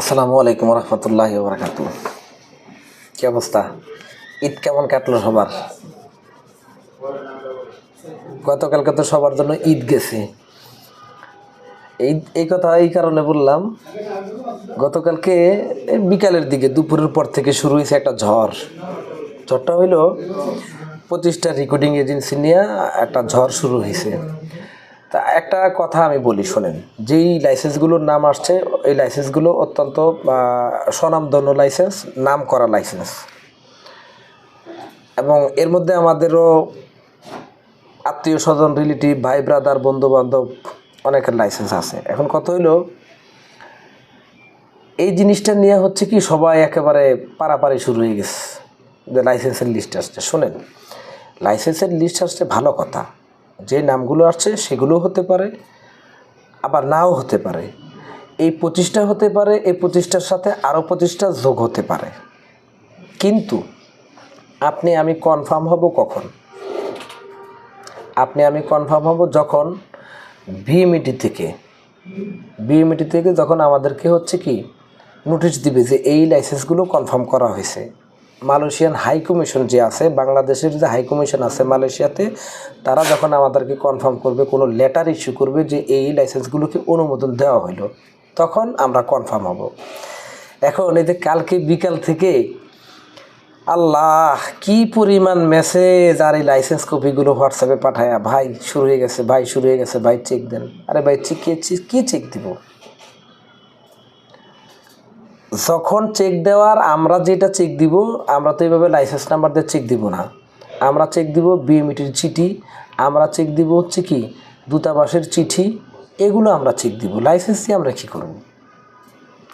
আসসালামু আলাইকুম রহমতুল্লাহ বরকাত কি অবস্থা? ঈদ কেমন কাটলো সবার? গতকালকে তো সবার জন্য ঈদ গেছে। এই এই কথা এই কারণে বললাম, গতকালকে বিকালের দিকে, দুপুরের পর থেকে শুরু হয়েছে একটা ঝড়। ঝড়টা হইল পঁচিশটা রেকর্ডিং এজেন্সি নিয়ে একটা ঝড় শুরু হয়েছে তা একটা কথা আমি বলি, শোনেন। যেই লাইসেন্সগুলোর নাম আসছে, এই লাইসেন্সগুলো অত্যন্ত স্বনামধন্য লাইসেন্স নাম করা লাইসেন্স এবং এর মধ্যে আমাদেরও আত্মীয় স্বজন রিলেটিভ ভাই ব্রাদার বন্ধু বান্ধব অনেকের লাইসেন্স আছে। এখন কত হইল, এই জিনিসটা নিয়ে হচ্ছে কি সবাই একেবারে পারাপারি শুরু হয়ে গেছে। যে লাইসেন্সের লিস্ট আসছে। শোনেন লাইসেন্সের লিস্ট আসছে ভালো কথা। যে নামগুলো আসছে সেগুলো হতে পারে, আবার নাও হতে পারে। এই পঁচিশটা হতে পারে, এই পঁচিশটার সাথে আরও প্রতিষ্ঠা যোগ হতে পারে। কিন্তু আপনি আমি কনফার্ম হব কখন? আপনি আমি কনফার্ম হব যখন ভিএমইটি থেকে। বিএমইটি থেকে যখন আমাদেরকে হচ্ছে কি নোটিশ দিবে যে এই লাইসেন্সগুলো কনফার্ম করা হয়েছে। মালয়েশিয়ান হাই কমিশন যে আছে, বাংলাদেশের যে হাই কমিশন আছে মালয়েশিয়াতে, তারা যখন আমাদেরকে কনফার্ম করবে, কোনো লেটার ইস্যু করবে যে এই লাইসেন্সগুলোকে অনুমোদন দেওয়া হলো তখন আমরা কনফার্ম হব। এখন এই যে কালকে বিকাল থেকে, আল্লাহ, কি পরিমাণ মেসেজ আর এই লাইসেন্স কপিগুলো হোয়াটসঅ্যাপে পাঠায়া? ভাই, শুরু হয়ে গেছে, ভাই, শুরু হয়ে গেছে, ভাই চেক দেন। আরে ভাই চেক কি চেক দিব? যখন চেক দেওয়ার, আমরা যেটা চেক দিব, আমরা তো এইভাবে লাইসেন্স নাম্বার দিয়ে চেক দিব না। আমরা চেক দিব বিএমইটির চিঠি, আমরা চেক দিব হচ্ছে কি দূতাবাসের চিঠি, এগুলো আমরা চেক দিব। লাইসেন্স দিয়ে আমরা কী করব?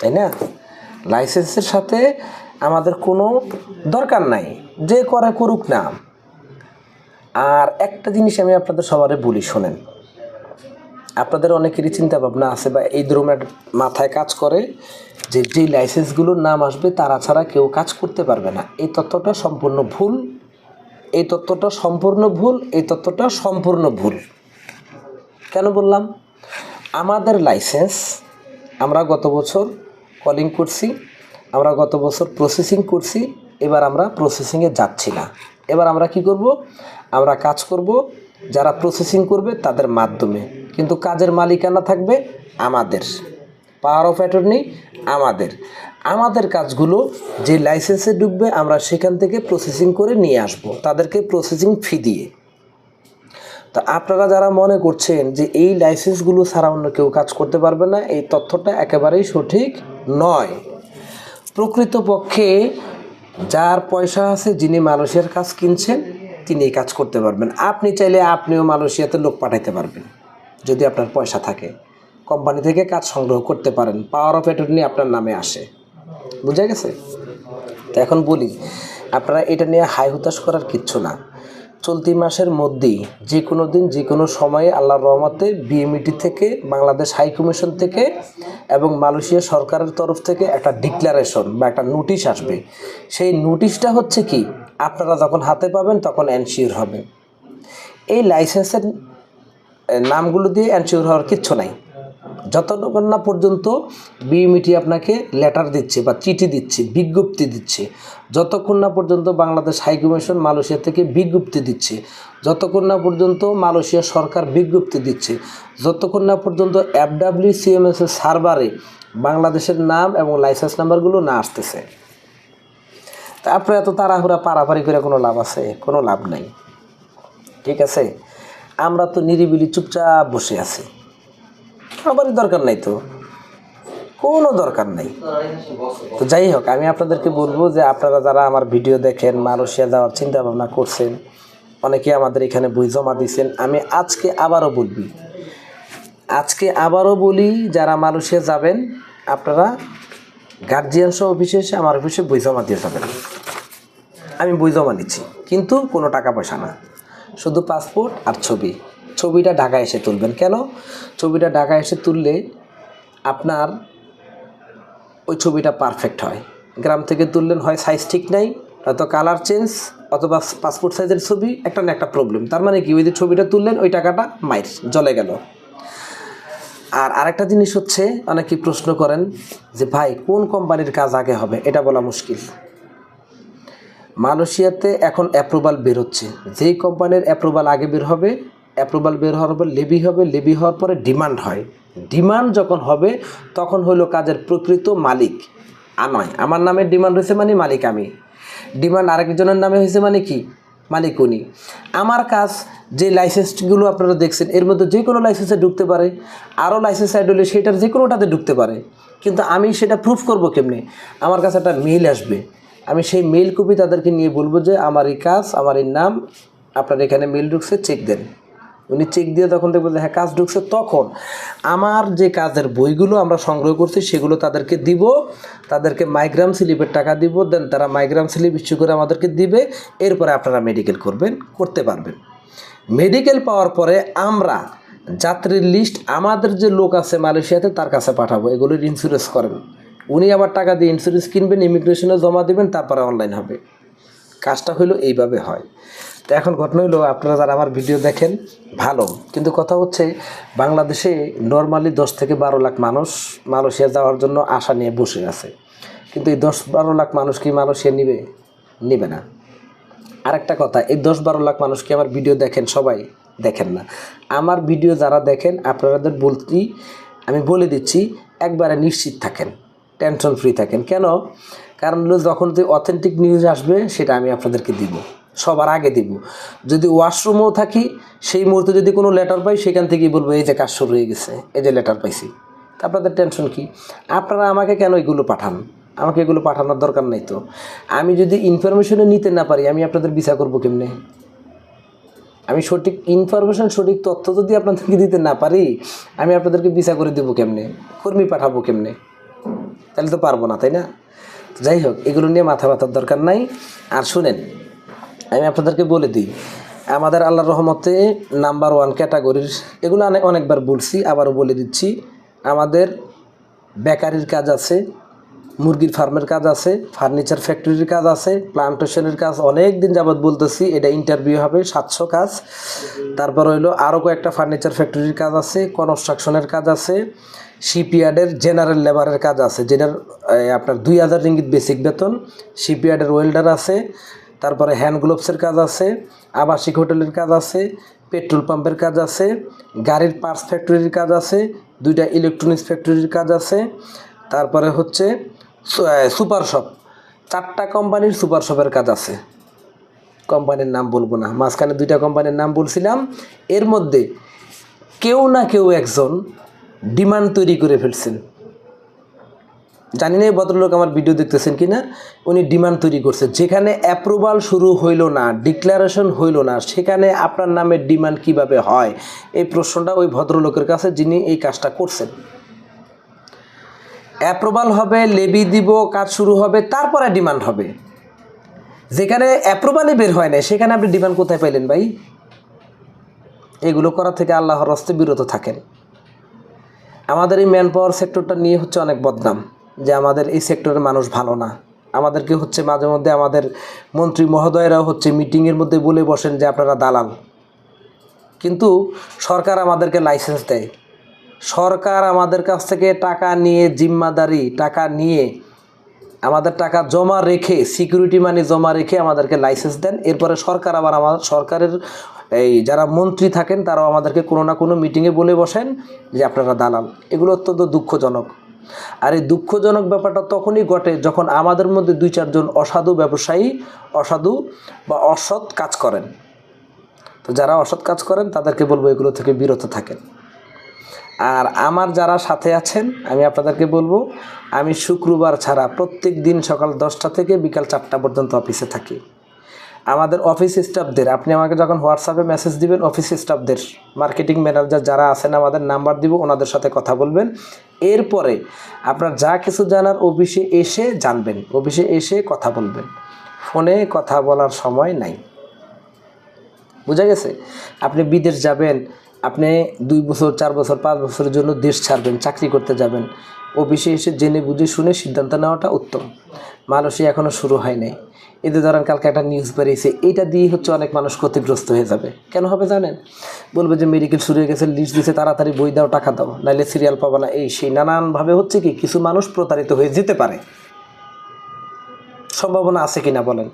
তাই না? লাইসেন্সের সাথে আমাদের কোনো দরকার নাই, যে করে করুক না। আর একটা জিনিস আমি আপনাদের সবারে বলি, শোনেন। আপনাদের অনেকেরই চিন্তা ভাবনা আছে বা এই ধরনের মাথায় কাজ করে যে যেই লাইসেন্সগুলোর নাম আসবে তারা ছাড়া কেউ কাজ করতে পারবে না। এই তথ্যটা সম্পূর্ণ ভুল। এই তথ্যটা সম্পূর্ণ ভুল, এই তথ্যটা সম্পূর্ণ ভুল। কেন বললাম? আমাদের লাইসেন্স আমরা গত বছর কলিং করছি, আমরা গত বছর প্রসেসিং করছি, এবার আমরা প্রসেসিংয়ে যাচ্ছি না। এবার আমরা কি করব? আমরা কাজ করব, যারা প্রসেসিং করবে তাদের মাধ্যমে। কিন্তু কাজের মালিকানা থাকবে আমাদের। পাওয়ার অফ অ্যাটর্নি আমাদের। আমাদের কাজগুলো যে লাইসেন্সে ঢুকবে আমরা সেখান থেকে প্রসেসিং করে নিয়ে আসব, তাদেরকে প্রসেসিং ফি দিয়ে। তো আপনারা যারা মনে করছেন যে এই লাইসেন্সগুলো ছাড়া অন্য কেউ কাজ করতে পারবে না, এই তথ্যটা একেবারেই সঠিক নয়। প্রকৃতপক্ষে যার পয়সা আছে যিনি মালয়েশিয়ার কাজ কিনছেন, তিনি কাজ করতে পারবেন। আপনি চাইলে আপনিও মালয়েশিয়াতে লোক পাঠাইতে পারবেন। যদি আপনার পয়সা থাকে। কোম্পানি থেকে কাজ সংগ্রহ করতে পারেন পাওয়ার অফ অ্যাটর্নি আপনার নামে আসে। বুঝা গেছে? তো এখন বলি, আপনারা এটা নিয়ে হাই হুতাশ করার কিচ্ছু না। চলতি মাসের মধ্যেই যে কোনো দিন, যে কোনো সময়ে আল্লাহর রহমতে বিএমইটি থেকে, বাংলাদেশ হাই কমিশন থেকে এবং মালয়েশিয়া সরকারের তরফ থেকে একটা ডিক্লারেশন বা একটা নোটিশ আসবে। সেই নোটিশটা হচ্ছে কি, আপনারা যখন হাতে পাবেন তখন এনশিওর হবে। এই লাইসেন্সের নামগুলো দিয়ে এনশিওর হওয়ার কিচ্ছু নাই। যতক্ষণ না পর্যন্ত বিএমইটি আপনাকে লেটার দিচ্ছে বা চিঠি দিচ্ছে, বিজ্ঞপ্তি দিচ্ছে, যতক্ষণ না পর্যন্ত বাংলাদেশ হাই কমিশন মালয়েশিয়া থেকে বিজ্ঞপ্তি দিচ্ছে, যতক্ষণ না পর্যন্ত মালয়েশিয়া সরকার বিজ্ঞপ্তি দিচ্ছে, যতক্ষণ না পর্যন্ত এফডাব্লিউ সিএমএস এর সার্ভারে বাংলাদেশের নাম এবং লাইসেন্স নাম্বারগুলো না আসতেছে। তারপরে এত তাড়াহুড়া পারাপারি করে কোনো লাভ আছে? কোনো লাভ নাই। ঠিক আছে? আমরা তো নিরিবিলি চুপচাপ বসে আছি। সবারই দরকার নাই তো। কোনো দরকার নাই। তো যাই হোক, আমি আপনাদেরকে বলব যে আপনারা যারা আমার ভিডিও দেখেন, মালয়েশিয়া যাওয়ার চিন্তা ভাবনা করছেন, অনেকে আমাদের এখানে বই জমা দিয়েছেন, আমি আজকে আবারও বলবি। আজকে আবারও বলি, যারা মালয়েশিয়া যাবেন, আপনারা গার্জিয়ান সহ অফিসে এসে আমার অফিসে বই জমা দিয়ে যাবেন। আমি বই জমা নিচ্ছি, কিন্তু কোনো টাকা পয়সা না। শুধু পাসপোর্ট আর ছবি। ছবিটা ঢাকায় এসে তুলবেন। কেন? ছবিটা ঢাকায় এসে তুললে আপনার ওই ছবিটা পারফেক্ট হয়। গ্রাম থেকে তুললেন হয় সাইজ ঠিক নাই, হয়তো কালার চেঞ্জ অথবা পাসপোর্ট সাইজের ছবি, একটা না একটা প্রবলেম তার মানে কি? ওই যে ছবিটা তুললেন, ওই টাকাটা মাইর জলে গেল। আর আরেকটা জিনিস হচ্ছে, অনেকে প্রশ্ন করেন যে, ভাই, কোন কোম্পানির কাজ আগে হবে? এটা বলা মুশকিল। মালয়েশিয়াতে এখন অ্যাপ্রুভাল বের হচ্ছে যেই কোম্পানির অ্যাপ্রুভাল আগে বের হবে অ্যাপ্রুভাল বের হওয়ার পর লেবি হবে লেবি হওয়ার পরে ডিমান্ড হয়। ডিমান্ড যখন হবে, তখন হইল কাজের প্রকৃত মালিক। নয়, আমার নামে ডিমান্ড হয়েছে মানে মালিক আমি। ডিমান্ড আরেকজনের নামে হয়েছে মানে কি? মালিক উনি। আমার কাজ, যে লাইসেন্সগুলো আপনারা দেখছেন, এর মধ্যে যে কোনো লাইসেন্সে ঢুকতে পারে। আরও লাইসেন্স অ্যাড হলে সেটার যে কোনোটাতে ঢুকতে পারে। কিন্তু আমি সেটা প্রুফ করব কেমনে? আমার কাছে একটা মেইল আসবে। আমি সেই মেইল কপি তাদেরকে নিয়ে বলব যে, আমার এই কাজ, আমার এই নাম, আপনার এখানে মেল ঢুকছে চেক দেন। উনি চেক দিয়ে তখন দেখব যে হ্যাঁ কাজ ঢুকছে। তখন আমার যে কাজের বইগুলো আমরা সংগ্রহ করছি, সেগুলো তাদেরকে দিব, তাদেরকে মাইগ্রাম স্লিপের টাকা দিব, দেন তারা মাইগ্রাম স্লিপ ইস্যু করে আমাদেরকে দিবে, এরপরে আপনারা মেডিকেল করবেন, করতে পারবেন। মেডিকেল পাওয়ার পরে আমরা যাত্রীর লিস্ট আমাদের যে লোক আছে মালয়েশিয়াতে, তার কাছে পাঠাবো, এগুলোর ইন্স্যুরেন্স করেন। উনি আবার টাকা দিয়ে ইন্স্যুরেন্স কিনবেন ইমিগ্রেশনে জমা দিবেন, তারপরে অনলাইন হবে। কাজটা হইল এইভাবে হয়। তো এখন ঘটনা হইল, আপনারা যারা আমার ভিডিও দেখেন, ভালো। কিন্তু কথা হচ্ছে, বাংলাদেশে নর্মালি দশ থেকে বারো লাখ মানুষ মালয়েশিয়া যাওয়ার জন্য আশা নিয়ে বসে আছে। কিন্তু এই দশ বারো লাখ মানুষ কি মালয়েশিয়া নিবে? নিবে না। আরেকটা কথা, এই দশ বারো লাখ মানুষ কি আমার ভিডিও দেখেন? সবাই দেখেন না। আমার ভিডিও যারা দেখেন, আপনাদের বলতেই আমি বলে দিচ্ছি, একবারে নিশ্চিত থাকেন। টেনশন ফ্রি থাকেন। কেন? কারণ যখন যে অথেন্টিক নিউজ আসবে, সেটা আমি আপনাদেরকে দিব। সবার আগে দিব। যদি ওয়াশরুমেও থাকি, সেই মুহূর্তে যদি কোনো লেটার পাই, সেখান থেকেই বলব, এই যে কাজ শুরু হয়ে গেছে, এই যে লেটার পাইছি। তা আপনাদের টেনশন কি? আপনারা আমাকে কেন এগুলো পাঠান? আমাকে এগুলো পাঠানোর দরকার নাই তো। আমি যদি ইনফরমেশনে নিতে না পারি, আমি আপনাদের বিচার করব কেমনে? আমি সঠিক ইনফরমেশন সঠিক তথ্য যদি আপনাদেরকে দিতে না পারি, আমি আপনাদেরকে বিচার করে দেবো কেমনে? কর্মী পাঠাবো কেমনে? তাহলে তো পারব না, তাই না? যাই হোক, এগুলো নিয়ে মাথা ব্যথার দরকার নাই। আর শুনেন, আমি আপনাদেরকে বলে দিই, আমাদের আল্লাহর রহমতে নাম্বার ওয়ান ক্যাটাগরির এগুলো অনেক অনেকবার বলছি, আবারও বলে দিচ্ছি। আমাদের বেকারির কাজ আছে, মুরগির ফার্মের কাজ আছে ফার্নিচার ফ্যাক্টরির কাজ আছে প্লান্টেশনের কাজ অনেক দিন যাবৎ বলতেছি, এটা ইন্টারভিউ হবে, সাতশো কাজ। তারপর হইল আরও কয়েকটা ফার্নিচার ফ্যাক্টরির কাজ আছে কনস্ট্রাকশনের কাজ আছে শিপইয়ার্ডের জেনারেল লেবারের কাজ আছে, যেটার আপনার দুই হাজার রিঙ্গিত বেসিক বেতন, শিপইয়ার্ডের ওয়েল্ডার আছে, তারপরে হ্যান্ড গ্লোভসের কাজ আছে, আবাসিক হোটেলের কাজ আছে পেট্রোল পাম্পের কাজ আছে, গাড়ির পার্টস ফ্যাক্টরির কাজ আছে, দুইটা ইলেকট্রনিক্স ফ্যাক্টরির কাজ আছে, তারপরে হচ্ছে সুপার শপ চারটা কোম্পানির সুপার শপের কাজ আছে। কোম্পানির নাম বলব না, মাঝখানে দুইটা কোম্পানির নাম বলছিলাম, এর মধ্যে কেউ না কেউ একজন ডিমান্ড তৈরি করে ফেলছেন। জানি না ভদ্রলোক আমার ভিডিও দেখতেছেন কি না উনি ডিমান্ড তৈরি করছে যেখানে অ্যাপ্রুভাল শুরু হইল না ডিক্লারেশন হইল না, সেখানে আপনার নামে ডিমান্ড কীভাবে হয়? এই প্রশ্নটা ওই ভদ্রলোকের কাছে যিনি এই কাজটা করছেন। অ্যাপ্রুভাল হবে লেবি দিব, কাজ শুরু হবে, তারপরে ডিমান্ড হবে। যেখানে অ্যাপ্রুভালই বের হয় না সেখানে আপনি ডিমান্ড কোথায় পাইলেন ভাই? এগুলো করা থেকে আল্লাহর হস্তে বিরত থাকেন। আমাদের এই ম্যান পাওয়ার সেক্টরটা নিয়ে হচ্ছে অনেক বদনাম, যে আমাদের এই সেক্টরের মানুষ ভালো না। আমাদেরকে হচ্ছে মাঝে মধ্যে আমাদের মন্ত্রী মহোদয়রাও হচ্ছে মিটিংয়ের মধ্যে বলে বসেন যে আপনারা দালাল। কিন্তু সরকার আমাদেরকে লাইসেন্স দেয়। সরকার আমাদের কাছ থেকে টাকা নিয়ে জিম্মাদারি, টাকা নিয়ে আমাদের টাকা জমা রেখে সিকিউরিটি মানি জমা রেখে আমাদেরকে লাইসেন্স দেন। এরপরে সরকার আবার আমার সরকারের এই যারা মন্ত্রী থাকেন, তারাও আমাদেরকে কোনো না কোনো মিটিংয়ে বলে বসেন যে আপনারা দালাল। এগুলো অত্যন্ত দুঃখজনক। আর এই দুঃখজনক ব্যাপারটা তখনই ঘটে যখন আমাদের মধ্যে দুই চারজন অসাধু ব্যবসায়ী, অসাধু বা অসৎ কাজ করেন। তো যারা অসৎ কাজ করেন, তাদেরকে বলব এগুলো থেকে বিরত থাকেন। আর আমার যারা সাথে আছেন, আমি আপনাদেরকে বলব, আমি শুক্রবার ছাড়া প্রত্যেক দিন সকাল দশটা থেকে বিকাল চারটা পর্যন্ত অফিসে থাকি। আমাদের অফিস স্টাফদের আপনি আমাকে যখন হোয়াটসঅ্যাপে মেসেজ দিবেন অফিস স্টাফদের মার্কেটিং ম্যানেজার যারা আছেন, আমাদের নাম্বার দিব, ওনাদের সাথে কথা বলবেন। এরপরে আপনার যা কিছু জানার অফিসে এসে জানবেন অফিসে এসে কথা বলবেন। ফোনে কথা বলার সময় নাই। বুঝা গেছে? আপনি বিদেশ যাবেন, আপনি দুই বছর, চার বছর, পাঁচ বছরের জন্য দেশ ছাড়বেন, চাকরি করতে যাবেন। অফিসে এসে জেনে বুঝে শুনে সিদ্ধান্ত নেওয়াটা উত্তম। মালয়েশিয়া এখনও শুরু হয় নাই। এতে ধরেন কালকে একটা নিউজ বেরিয়েছে এটা দিয়ে হচ্ছে অনেক মানুষ ক্ষতিগ্রস্ত হয়ে যাবে। কেন হবে জানেন? বলবে যে মেডিকেল শুরু হয়ে গেছে লিস্ট দিছে, তাড়াতাড়ি বই দাও, টাকা দাও, নাইলে সিরিয়াল পাবো না। এই সেই নানানভাবে হচ্ছে কি, কিছু মানুষ প্রতারিত হয়ে যেতে পারে। সম্ভাবনা আছে কিনা বলেন?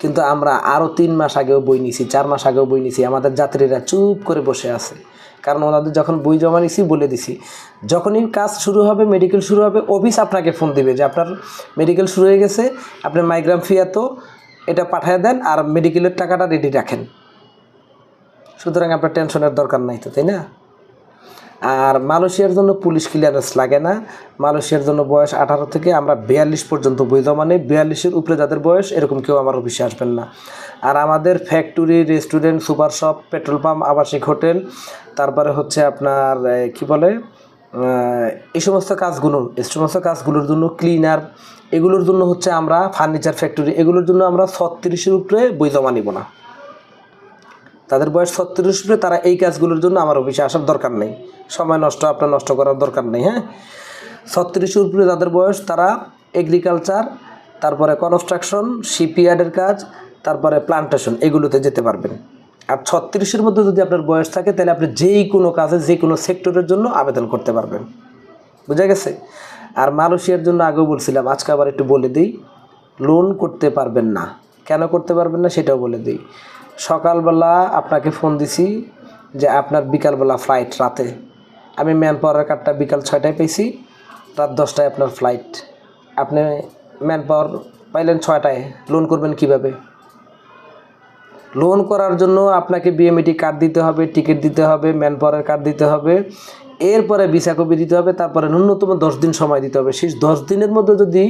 কিন্তু আমরা আরও তিন মাস আগেও বই নিছি, চার মাস আগেও বই নিছি, আমাদের যাত্রীরা চুপ করে বসে আছে। কারণ ওনাদের যখন বই জমা নিছি বলে দিছি। যখনই কাজ শুরু হবে মেডিকেল শুরু হবে অফিস আপনাকে ফোন দিবে যে, আপনার মেডিকেল শুরু হয়ে গেছে আপনি মাইগ্রাম ফি এত এটা পাঠিয়ে দেন আর মেডিকেলের টাকাটা রেডি রাখেন। সুতরাং আপনার টেনশনের দরকার নাই তো, তাই না? আর মালয়েশিয়ার জন্য পুলিশ ক্লিয়ারেন্স লাগে না। মালয়েশিয়ার জন্য বয়স আঠারো থেকে আমরা বিয়াল্লিশ পর্যন্ত বৈধ জমা নেই বিয়াল্লিশের উপরে যাদের বয়স এরকম কেউ আমার অফিসে আসবেন না। আর আমাদের factory restaurant super shop petrol pump আবাসিক হোটেল, তারপরে হচ্ছে আপনার কি বলে এই সমস্ত কাজগুলো, এই সমস্ত কাজগুলোর জন্য ক্লিনার এগুলোর জন্য হচ্ছে আমরা ফার্নিচার ফ্যাক্টরি এগুলোর জন্য আমরা ছত্রিশের উপরে বৈধ জমা নিব না। তাদের বয়স ছত্রিশ উপরে তারা এই কাজগুলোর জন্য আমার অফিসে আসার দরকার নেই। সময় নষ্ট, আপনার নষ্ট করার দরকার নেই হ্যাঁ? ছত্রিশের উপরে তাদের বয়স, তারা এগ্রিকালচার তারপরে কনস্ট্রাকশন শিপইয়ার্ডের কাজ, তারপরে প্লান্টেশন এগুলোতে যেতে পারবেন। আর ছত্রিশের মধ্যে যদি আপনার বয়স থাকে, তাহলে আপনি যেই কোনো কাজে, যে কোনো সেক্টরের জন্য আবেদন করতে পারবেন। বুঝা গেছে? আর মালয়েশিয়ার জন্য আগেও বলছিলাম, আজকে আবার একটু বলে দিই লোন করতে পারবেন না। কেন করতে পারবেন না, সেটাও বলে দিই। সকালবেলা আপনাকে ফোন দিছি যে আপনার বিকালবেলা ফ্লাইট রাতে। আমি ম্যান পাওয়ারের কার্ডটা বিকাল ছয়টায় পেয়েছি রাত দশটায় আপনার ফ্লাইট আপনি ম্যান পাওয়ার পাইলেন ছয়টায় লোন করবেন কীভাবে? লোন করার জন্য আপনাকে বিএমইটি কার্ড দিতে হবে টিকিট দিতে হবে ম্যান পাওয়ারের কার্ড দিতে হবে। এরপরে ভিসা কপি দিতে হবে, তারপরে ন্যূনতম দশ দিন সময় দিতে হবে। সেই দশ দিনের মধ্যে যদি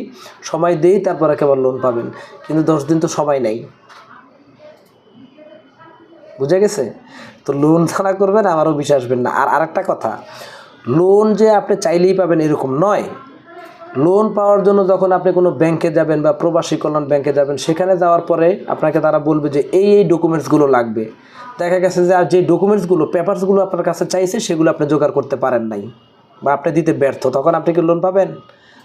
সময় দেই, তারপরে কেবল লোন পাবেন। কিন্তু দশ দিন তো সময় নেই। বুঝে গেছে? তো লোন ছাড়া করবেন, আমারও বিশ্বাস আসবেন না। আর আরেকটা কথা লোন যে আপনি চাইলেই পাবেন এরকম নয়। লোন পাওয়ার জন্য যখন আপনি কোনো ব্যাংকে যাবেন বা প্রবাসী কল্যাণ ব্যাংকে যাবেন, সেখানে যাওয়ার পরে আপনাকে তারা বলবে যে এই এই ডকুমেন্টসগুলো লাগবে। দেখা গেছে যে আর যে ডকুমেন্টসগুলো পেপারসগুলো আপনার কাছে চাইছে, সেগুলো আপনি জোগাড় করতে পারেন নাই বা আপনি দিতে ব্যর্থ। তখন আপনি কি লোন পাবেন?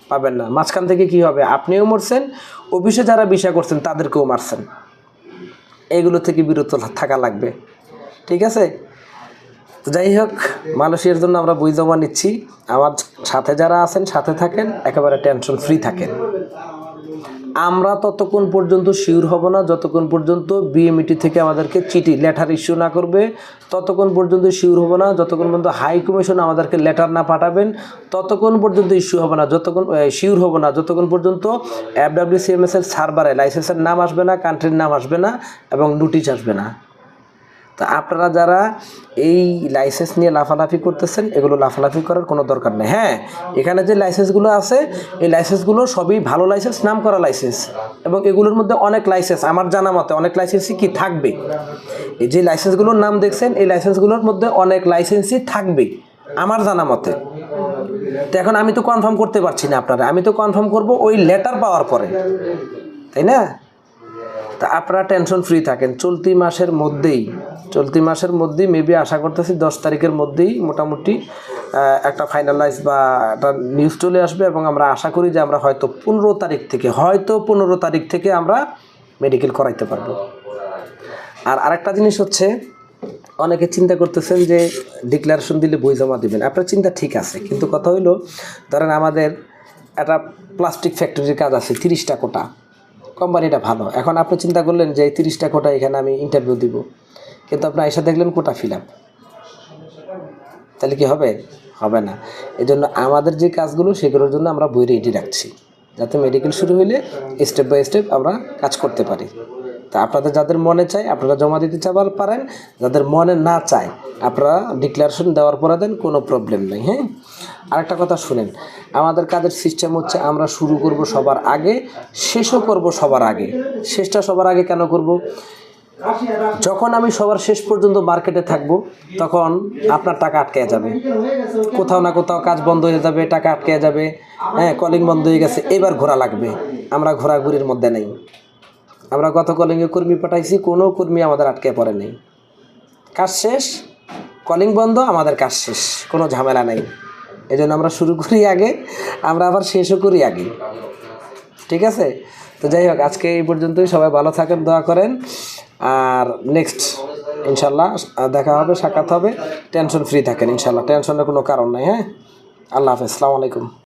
পাবেন না। মাঝখান থেকে কি হবে? আপনিও মরছেন, অফিসে যারা বিষয় করছেন, তাদেরকেও মারছেন। এগুলো থেকে বিরত থাকা লাগবে। ঠিক আছে? তো যাই হোক মানুষের জন্য আমরা বই জমা নিচ্ছি। আমার সাথে যারা আছেন, সাথে থাকেন, একেবারে টেনশন ফ্রি থাকেন। আমরা ততক্ষণ পর্যন্ত শিওর হব না, যতক্ষণ পর্যন্ত বিএমইটি থেকে আমাদেরকে চিঠি লেটার ইস্যু না করবে, ততক্ষণ পর্যন্ত শিওর হব না, যতক্ষণ পর্যন্ত হাই কমিশন আমাদেরকে লেটার না পাঠাবেন, ততক্ষণ পর্যন্ত ইস্যু হবে না, যতক্ষণ শিওর হব না, যতক্ষণ পর্যন্ত এফডাব্লিউ সিএমএস এর সার্ভারে লাইসেন্সের নাম আসবে না কান্ট্রির নাম আসবে না এবং নোটিশ আসবে না। তা আপনারা যারা এই লাইসেন্স নিয়ে লাফালাফি করতেছেন, এগুলো লাফালাফি করার কোনো দরকার নেই। হ্যাঁ এখানে যে লাইসেন্সগুলো আছে, এই লাইসেন্সগুলো সবই ভালো লাইসেন্স নাম করা লাইসেন্স এবং এগুলোর মধ্যে অনেক লাইসেন্স আমার জানা মতে অনেক লাইসেন্সই কি থাকবে? এই যে লাইসেন্সগুলোর নাম দেখছেন, এই লাইসেন্সগুলোর মধ্যে অনেক লাইসেন্সই থাকবে আমার জানা মতে। তো এখন আমি তো কনফার্ম করতে পারছি না আপনারা, আমি তো কনফার্ম করব ওই লেটার পাওয়ার পরে। তাই না? তা আপনারা টেনশন ফ্রি থাকেন। চলতি মাসের মধ্যেই, চলতি মাসের মধ্যেই মেবি আশা করতেছি দশ তারিখের মধ্যেই মোটামুটি একটা ফাইনালাইজ বা একটা নিউজ চলে আসবে এবং আমরা আশা করি যে আমরা হয়তো পনেরো তারিখ থেকে, হয়তো পনেরো তারিখ থেকে আমরা মেডিকেল করাইতে পারব। আর আরেকটা জিনিস হচ্ছে, অনেকে চিন্তা করতেছেন যে ডিক্লারেশন দিলে বই জমা দিবেন। আপনার চিন্তা ঠিক আছে, কিন্তু কথা হইল, ধরেন আমাদের একটা প্লাস্টিক ফ্যাক্টরির কাজ আছে, তিরিশটা কোটা। কোম্পানিটা ভালো। এখন আপনি চিন্তা করলেন যে এই তিরিশটা কোটা এখানে আমি ইন্টারভিউ দিব। কিন্তু আপনি এসে দেখলেন কোটা ফিল আপ তাহলে কি হবে? হবে না। এজন্য জন্য আমাদের যে কাজগুলো সেগুলোর জন্য আমরা বই রেডি রাখছি। যাতে মেডিকেল শুরু হইলে স্টেপ বাই স্টেপ আমরা কাজ করতে পারি। তা আপনাদের যাদের মনে চায়, আপনারা জমা দিতে চাবার পারেন। যাদের মনে না চায়, আপনারা ডিক্লারেশন দেওয়ার পরে দেন, কোনো প্রবলেম নেই হ্যাঁ? আরেকটা কথা শুনেন, আমাদের কাজের সিস্টেম হচ্ছে আমরা শুরু করব সবার আগে, শেষও করব সবার আগে। শেষটা সবার আগে কেন করব? যখন আমি সবার শেষ পর্যন্ত মার্কেটে থাকব, তখন আপনার টাকা আটকে যাবে। কোথাও না কোথাও কাজ বন্ধ হয়ে যাবে, টাকা আটকে যাবে হ্যাঁ কলিং বন্ধ হয়ে গেছে, এবার ঘোরা লাগবে। আমরা ঘোরাঘুরির মধ্যে নেই। আমরা গত কলিংয়ে কর্মী পাঠাইছি, কোনো কর্মী আমাদের আটকে পড়ে নেই। কাজ শেষ কলিং বন্ধ, আমাদের কাজ শেষ, কোনো ঝামেলা নেই। এই জন্য আমরা শুরু করি আগে, আমরা আবার শেষও করি আগে। ঠিক আছে? তো যাই হোক, আজকে এই পর্যন্তই, সবাই ভালো থাকেন, দোয়া করেন। আর নেক্সট ইনশাল্লাহ দেখা হবে, সাক্ষাৎ হবে। টেনশন ফ্রি থাকেন, ইনশাল্লাহ। টেনশনের কোনো কারণ নাই হ্যাঁ? আল্লাহ হাফেজ আসসালামু আলাইকুম।